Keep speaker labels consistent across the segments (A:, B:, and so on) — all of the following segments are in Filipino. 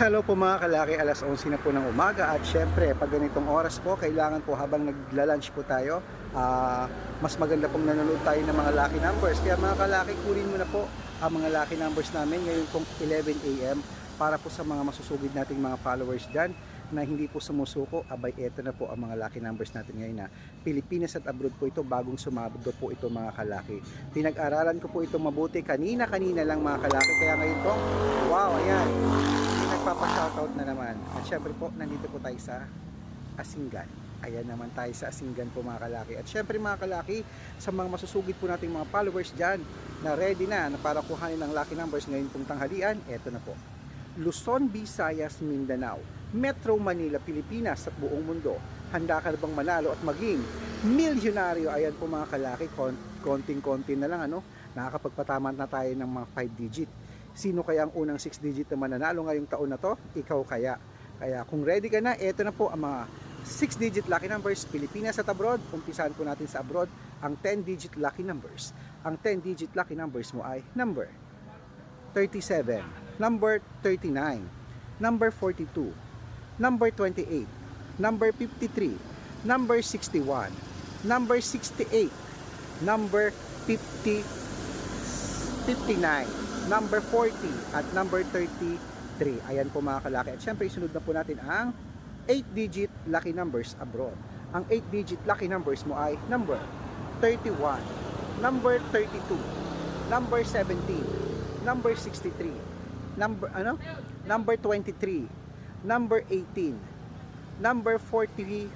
A: Hello po mga kalaki, alas 11 na po ng umaga at syempre pag ganitong oras po, kailangan po habang nagla-lunch po tayo, ah, mas maganda pong nanonood tayo ng mga lucky numbers. Kaya mga kalaki, kunin mo na po ang mga lucky numbers namin ngayon pong 11 a.m. para po sa mga masusugid nating mga followers dyan na hindi po sumusuko, abay eto na po ang mga lucky numbers natin ngayon na Pilipinas at abroad po ito, bagong sumabog po ito mga kalaki. Pinag-aralan ko po ito mabuti kanina-kanina lang mga kalaki, kaya ngayon po, wow, ayan, nagpapa-shoutout na naman. At syempre po, nandito po tayo sa Asinggan. Ayan naman tayo sa Asinggan po mga kalaki. At syempre mga kalaki, sa mga masusugid po nating mga followers dyan na ready na, na para kuhanin ng lucky numbers ngayon pong tanghalian, eto na po. Luzon, Visayas, Mindanao, Metro Manila, Pilipinas at buong mundo. Handa ka na bang manalo at maging milyonaryo? Ayan po mga kalaki, kon- konting-konti na lang ano, nakakapagpatama na tayo ng mga 5 digit. Sino kaya ang unang 6 digit na mananalo ngayong taon na to? Ikaw kaya. Kaya kung ready ka na, eto na po ang mga 6 digit lucky numbers Pilipinas at abroad. Umpisahan po natin sa abroad ang 10 digit lucky numbers. Ang 10 digit lucky numbers mo ay number 37, number 39, number 42, number 28, number 53, number 61, number 68, number 50, 59, number 40, at number 33. Ayan po mga kalaki. At syempre, isunod na po natin ang 8-digit lucky numbers abroad. Ang 8-digit lucky numbers mo ay number 31, number 32, number 17, number 63, number ano? Number 23, number 18, number 41,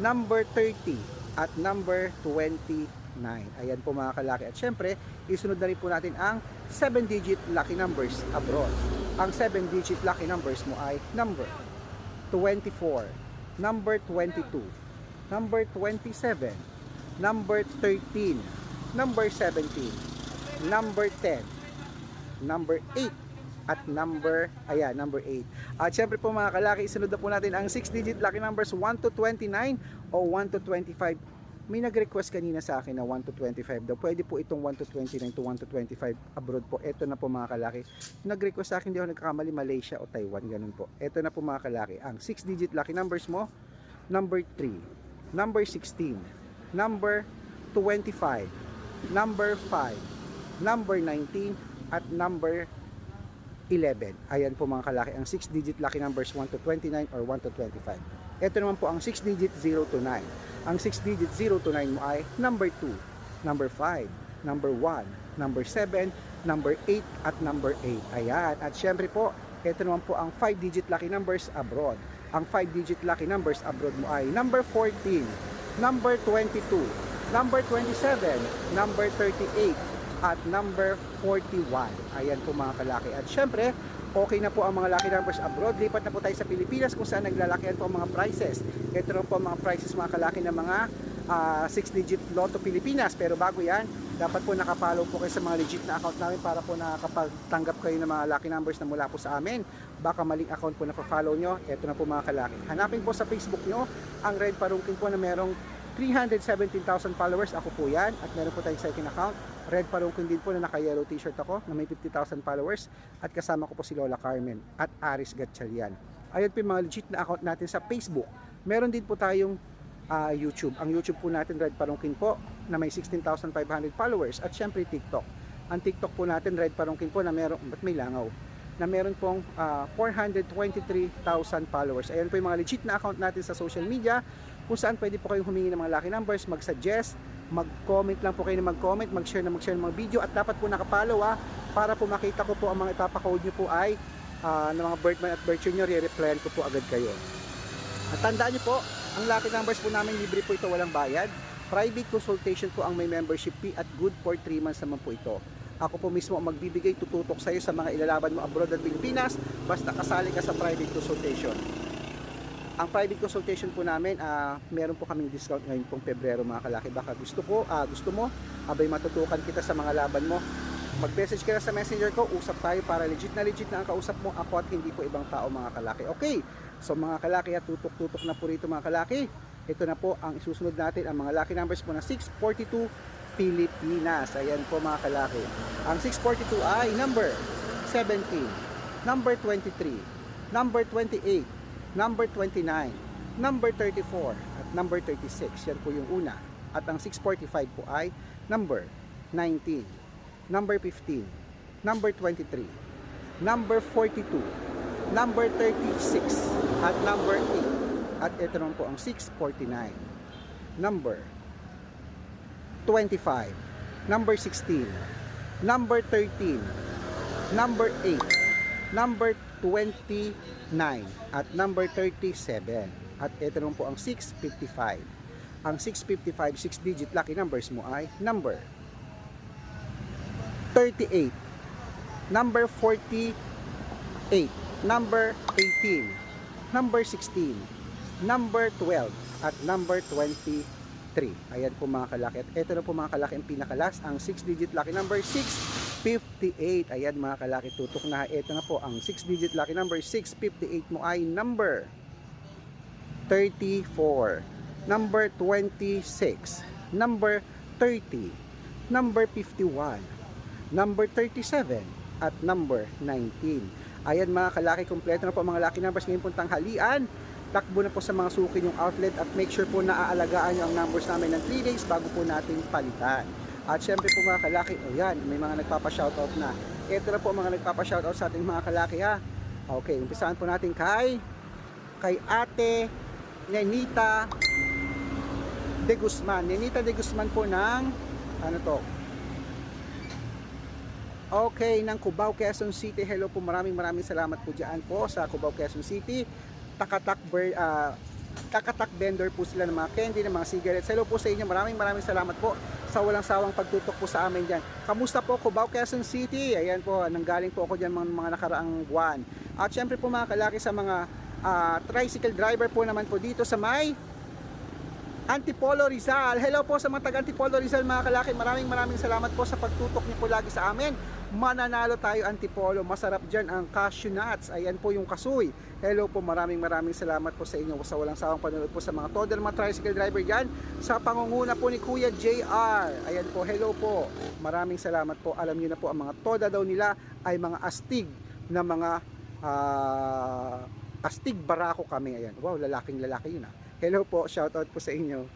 A: number 30, at number 29. Ayan po mga kalaki. At syempre, isunod na rin po natin ang 7-digit lucky numbers abroad. Ang 7-digit lucky numbers mo ay number 24, number 22, number 27, number 13, number 17, number 10, number 8, at number, ayan, number 8. At syempre po mga kalaki, isunod na po natin ang 6-digit lucky numbers 1 to 29 o 1 to 25. May nag-request kanina sa akin na 1 to 25 daw. Pwede po itong 1 to 29 to 1 to 25 abroad po. Ito na po mga kalaki. Nag-request sa akin, di ako nagkakamali, Malaysia o Taiwan, ganun po. Ito na po mga kalaki. Ang 6-digit lucky numbers mo, number 3, number 16, number 25, number 5, number 19, at number 11. Ayan po mga kalaki, ang 6-digit lucky numbers 1 to 29 or 1 to 25. Ito naman po ang 6-digit 0 to 9. Ang 6-digit 0 to 9 mo ay number 2, number 5, number 1, number 7, number 8, at number 8. Ayan. At syempre po, ito naman po ang 5-digit lucky numbers abroad. Ang 5-digit lucky numbers abroad mo ay number 14, number 22, number 27, number 38, at number 41. Ayan po mga kalaki. At syempre, okay na po ang mga lucky numbers abroad. Lipat na po tayo sa Pilipinas kung saan naglalakihan po ang mga prices. Ito na po ang mga prices mga kalaki ng mga 6-digit Lotto Pilipinas. Pero bago yan, dapat po nakapollow po kayo sa mga legit na account namin para po nakakapagtanggap kayo ng mga lucky numbers na mula po sa amin. Baka maling account po na follow nyo. Ito na po mga kalaki. Hanapin po sa Facebook nyo ang Red Parungking po na merong 317,000 followers. Ako po yan. At meron po tayong second account. Red Parungkin din po na naka-yellow t-shirt ako na may 50,000 followers. At kasama ko po si Lola Carmen at Aris Gatchalian. Ayun po mga legit na account natin sa Facebook. Meron din po tayong ah, YouTube. Ang YouTube po natin, Red Parungkin po, na may 16,500 followers. At syempre TikTok. Ang TikTok po natin, Red Parungkin po, na meron, ba't may langaw? na meron pong ah, 423,000 followers. Ayan po yung mga legit na account natin sa social media kung saan pwede po kayong humingi ng mga lucky numbers, mag-suggest, mag-comment lang po kayo na mag-comment, mag-share na mag-share ng mga video at dapat po nakapalo ah, para po makita ko po ang mga ipapakode nyo po ay ah, ng mga birthman at birthday nyo, re-replyan ko po agad kayo. At tandaan nyo po, ang lucky numbers po namin libre po ito walang bayad. Private consultation po ang may membership fee at good for 3 months naman po ito. Ako po mismo ang magbibigay tututok sa iyo sa mga ilalaban mo abroad at Pilipinas basta kasali ka sa private consultation. Ang private consultation po namin, ah, meron po kaming discount ngayon pong Pebrero mga kalaki. Baka gusto ko, ah, gusto mo, abay matutukan kita sa mga laban mo. Mag-message ka na sa messenger ko, usap tayo para legit na legit na ang kausap mo ako at hindi po ibang tao mga kalaki. Okay, so mga kalaki at tutok-tutok na po rito mga kalaki. Ito na po ang isusunod natin, ang mga lucky numbers po na 642 Pilipinas. Ayan po mga kalaki. Ang 642 ay number 17, number 23, number 28, number 29, number 34, at number 36. Yan po yung una. At ang 645 po ay number 19, number 15, number 23, number 42, number 36, at number 8. At ito naman po ang 649, number 25, number 16, number 13, number 8, number 29, at number 37. At ito naman po ang 655. Ang 655, 6-digit lucky numbers mo ay number 38, number 48, number 18, number 16, number 12, at number 23. Ayan po mga kalaki. At ito na po mga kalaki ang pinakalas, ang 6-digit lucky number 658. Ayan mga kalaki, tutok na. Ito na po ang 6-digit lucky number 658 mo ay number 34, number 26, number 30, number 51, number 37, at number 19. Ayan mga kalaki, kompleto na po mga lucky numbers ngayon pong tanghalian. Takbo na po sa mga suki yung outlet at make sure po na aalagaan nyo ang numbers namin ng 3 days bago po natin palitan. At syempre po mga kalaki, o yan, may mga nagpapa-shoutout na. Ito na po mga nagpapa-shoutout sa ating mga kalaki ha. Okay, umpisahan po natin kay kay Ate Nenita De Guzman. Nenita De Guzman po ng ano to? Okay, ng Cubao, Quezon City. Hello po, maraming maraming salamat po dyan po sa Cubao, Quezon City. Takatak, ah, takatak vendor po sila ng mga candy, ng mga cigarettes. Hello po sa inyo, maraming maraming salamat po sa walang sawang pagtutok po sa amin dyan. Kamusta po Cubao, Quezon City? Ayan po, nanggaling po ako dyan mga, mga nakaraang buwan. At syempre po mga kalaki sa mga ah, tricycle driver po naman po dito sa may Antipolo Rizal. Hello po sa mga taga Antipolo Rizal mga kalaki. Maraming maraming salamat po sa pagtutok niyo po lagi sa amin. Mananalo tayo Antipolo. Masarap dyan ang cashew nuts. Ayan po yung kasoy. Hello po, maraming maraming salamat po sa inyo sa walang sawang panonood po sa mga total mga tricycle driver dyan. Sa pangunguna po ni Kuya JR. Ayan po, hello po. Maraming salamat po. Alam niyo na po ang mga toda daw nila ay mga astig na mga ah, astig barako kami. Ayan. Wow, lalaking lalaki yun ah. Hello po, shoutout po sa inyo.